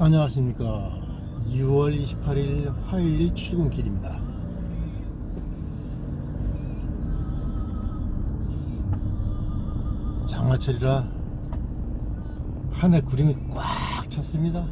안녕하십니까. 6월 28일 화요일 출근길입니다. 장마철이라 하늘 구름이 꽉 찼습니다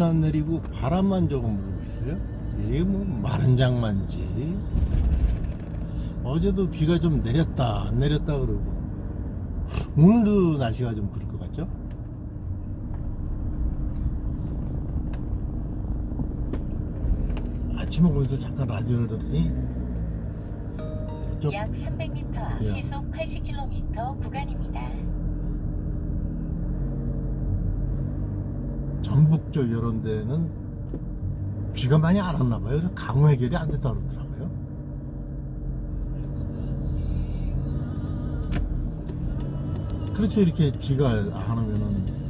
비는 안 내리고 바람만 조금 불고 있어요. 이게 뭐 마른 장만지. 어제도 비가 좀 내렸다 안 내렸다 그러고 오늘도 날씨가 좀 그럴 것 같죠? 아침에 오면서 잠깐 라디오를 들었더니 저약 300m 시속 80km 구간입니다. 전북 쪽 이런 데는 비가 많이 안 왔나 봐요. 그래서 강우 해결이 안 됐다 그러더라고요. 그렇죠. 이렇게 비가 안 오면은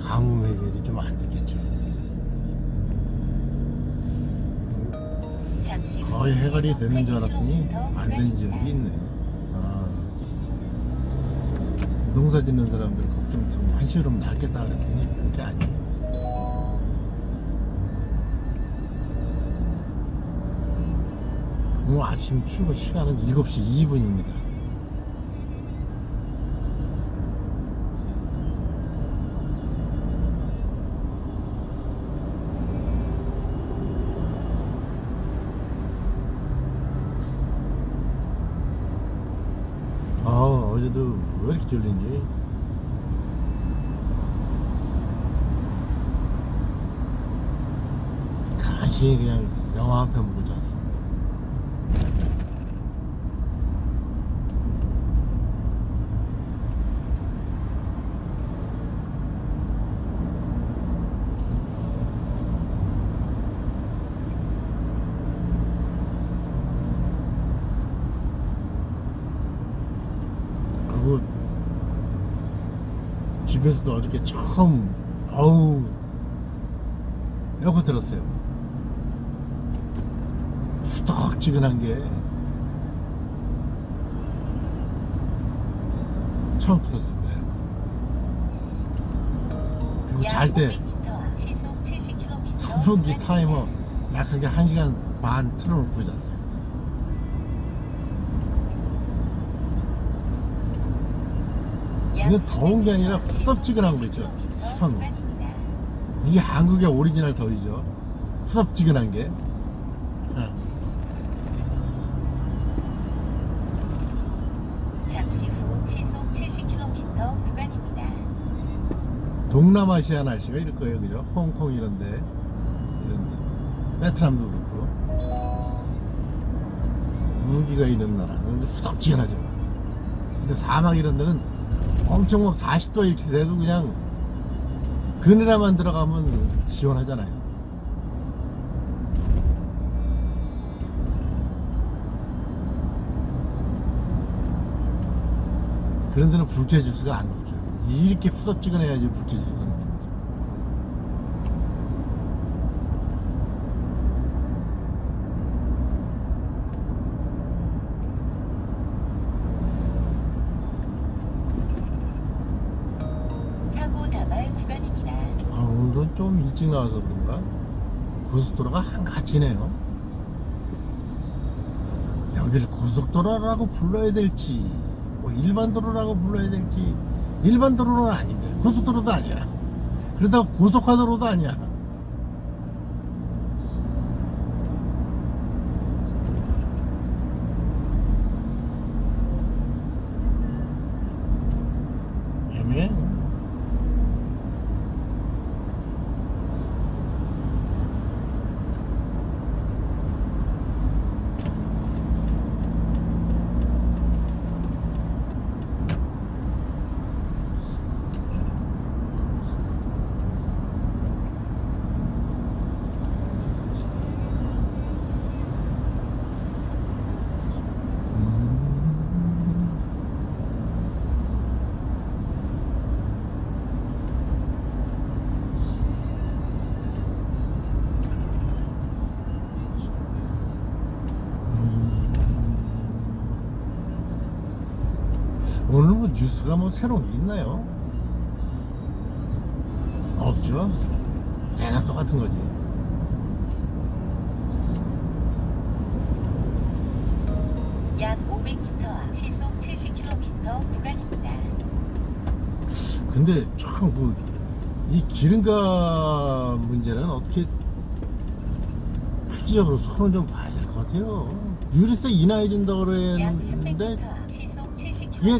강우 해결이 좀안후 거의 해결이 되는 줄 알았더니 80km 안된 지역이. 있네요. 아, 농사 짓는 사람들 걱정 좀 한시름 낫겠다 그랬더니 그게 아니에요. 오늘 아침 출근 시간은 7시 2분입니다. 아 어제도 왜 이렇게 졸린지? 간신히 그냥 영화 한 편 보고 잤습니다 그리고 집에서도 어저께 처음 어우 에어컨 들었어요. 후덕지근한 게 처음 들었습니다 그리고 약잘때 500m 시속 70km 선풍기 타이머 약하게 1시간 반 틀어놓고 잤어요 이건 더운 게 아니라 후덥지근한 거 있죠. 습한 거. 이게 한국의 오리지널 더위죠. 후덥지근한 게. 어. 잠시 후 시속 70km 구간입니다. 동남아시아 날씨가 이럴 거예요. 그죠? 홍콩 이런데. 이런데. 베트남도 그렇고. 우기가 있는 나라는 후덥지근하죠. 근데 사막 이런 데는 엄청 막 40도 이렇게 돼도 그냥 그늘에만 들어가면 시원하잖아요. 그런 데는 불쾌지수가 안 높죠. 이렇게 후덥지근해야지 불쾌지수가 높은 거죠 사고 다발 구간입니다. 아, 오늘은 좀 일찍 나와서 그런가? 고속도로가 한가지네요. 여기를 고속도로라고 불러야 될지, 뭐 일반 도로라고 불러야 될지, 일반 도로는 아닌데, 고속도로도 아니야. 그러다가 고속화도로도 아니야. 오늘 뭐 뉴스가 뭐 새로운 게 있나요? 없죠. 대낮 똑같은 거지. 약 500m 앞 시속 70km 구간입니다. 근데 참뭐이 기름값 문제는 어떻게 획기적으로 손을 좀 봐야 될 것 같아요. 유류세 인하해 준다고 약 그랬는데 300m 앞 시속 70km 그게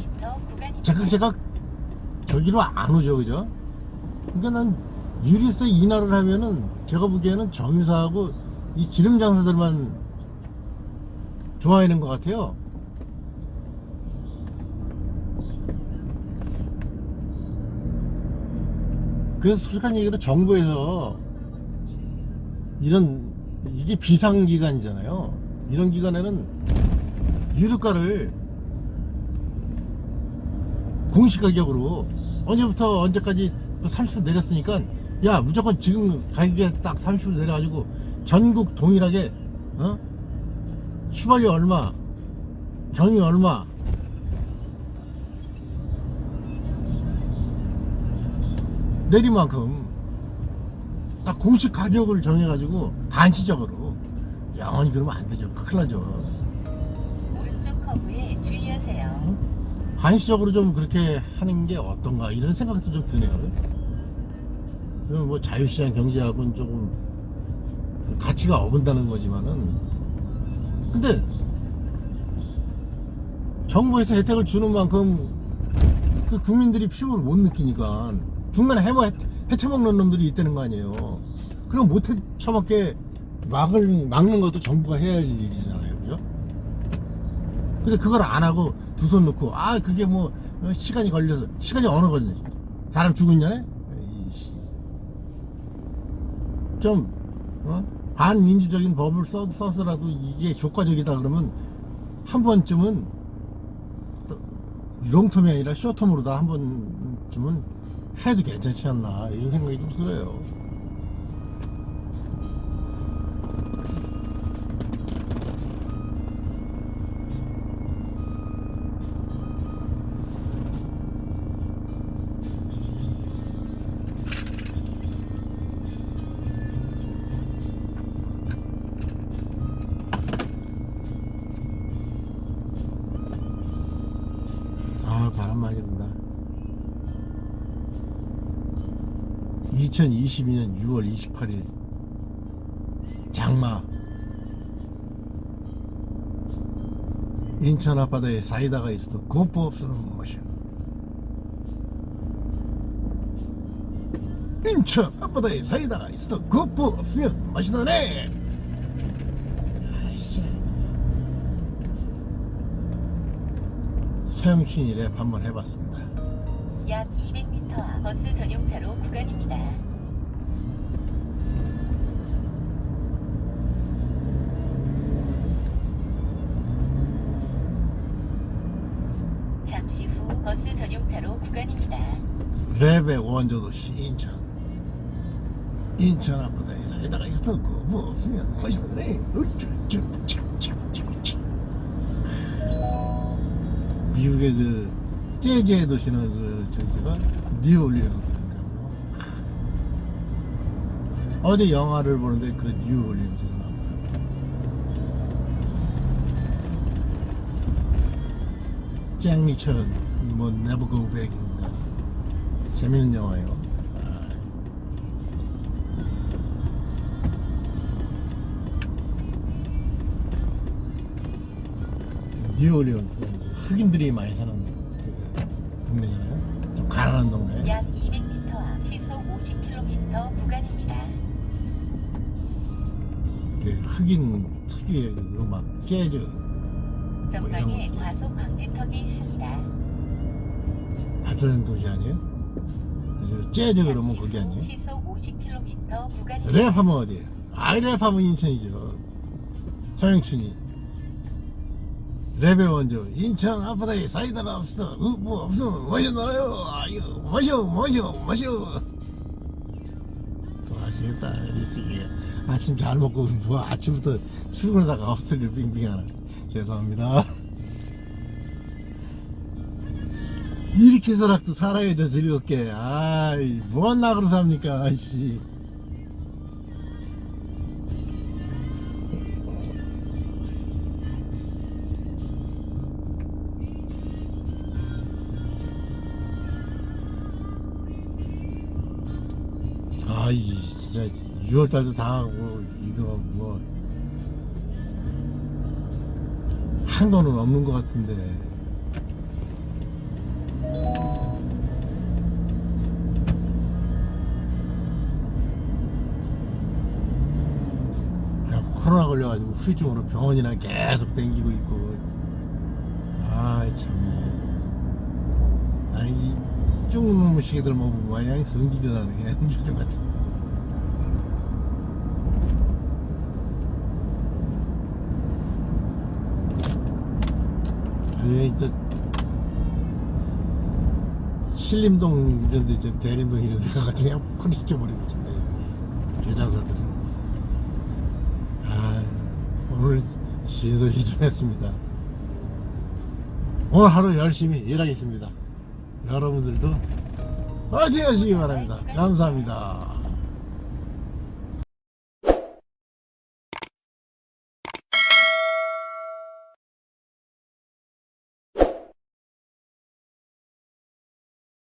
구간입니다. 제각 제각 저기로 안 오죠, 그죠? 그러니까 난 유류세 인하를 하면은 제가 보기에는 정유사하고 이 기름 장사들만 좋아하는 것 같아요. 그래서 솔직한 얘기로 정부에서 이런 이게 비상 기간이잖아요. 이런 기간에는 유류가를 공시 가격으로 언제부터 언제까지 또30% 내렸으니까 야 무조건 지금 가격에 딱 30% 내려가지고 전국 동일하게 어? 휘발유 얼마 경유 얼마. 내린 만큼 딱 공식 가격을 정해가지고 한시적으로. 영원히 그러면 안 되죠. 큰일 나죠 한시적으로 좀 그렇게 하는 게 어떤가 이런 생각도 좀 드네요. 그럼 뭐 자유시장 경제하고는 조금 그 가치가 어긋나는 거지만은 근데 정부에서 혜택을 주는 만큼 그 국민들이 피부를 못 느끼니까 중간에 해머 해쳐먹는 놈들이 있다는 거 아니에요. 그럼 못 해쳐먹게 막을 막는 것도 정부가 해야 할 일이잖아요, 그죠? 근데 그걸 안 하고 두손 놓고 아 그게 뭐 어, 시간이 걸려서 시간이 어느 걸려 사람 죽었냐네 이씨. 좀 어? 반민주적인 법을 써, 써서라도 이게 효과적이다 그러면 한 번쯤은 또 롱텀이 아니라 쇼텀으로 다 한 번쯤은 해도 괜찮지 않나 이런 생각이 좀 들어요 2022년 6월 28일 장마. 인천 앞바다에 사이다가 있어도 고프 없어는 것이야 인천 앞바다에 사이다가 있어도 고프 없으면 맛이 나네. 서영춘이 랩 한번 해봤습니다 약 200m 앞 버스 전용 차로 구간입니다. 잠시 후 버스 전용 차로 구간입니다. 랩의 원조도시 인천 인천 앞바다에 사이다가 있어도 고프 없으면 나네 어쭈쭈쭈쭈쭈쭈 미국의 그 재즈의 도시는 그 저기가 뉴올리언스인가 뭐. 어제 영화를 보는데 그잭 리처는 뭐 네버 고 백인가? 재밌는 영화예요. 아. 뉴올리언스 흑인들이 많이 사는 그 동네잖아요 좀 가난한 동네 약 200m 앞 시속 50km 구간입니다. 그 흑인 특유의 그 음악 재즈 전방에 뭐 것도. 과속 방지턱이 있습니다. 발달된 도시 아니에요? 그래서 재즈 그러면 거기 후 아니에요? 시속 50km 구간입니다. 랩하면 어디에요? 아 랩하면 인천이죠 서영춘이 랩의 원조 인천 앞바다에 사이다가 없어. 어, 뭐 없어. 마셔 나요. 아유 마셔 마셔 마셔. 또 하시겠다 이 새끼가 아침 잘 먹고 뭐 아침부터 출근하다가 업소리를 빙빙하는 죄송합니다. 이렇게 해서라도 살아야죠 즐겁게. 아이 무한 낙으로 삽니까 아이씨 아이 진짜 6월달도 다 하고 이거 뭐 한도는 없는 것 같은데. 코로나 걸려가지고 후유증으로 병원이나 계속 댕기고 있고. 아이 참네 아이 쭈무무 시기들 뭐 모양이 성질이 나네 그냥 요즘 같은 아니 진짜 신림동 이런 데 이제 대림동 이런 데 가가지고 그냥 콘 잊어버리고 있네 개장사들은. 아 오늘 쉰소리 좀 했습니다. 오늘 하루 열심히 일하겠습니다 여러분들도 화이팅 하시기 바랍니다. 감사합니다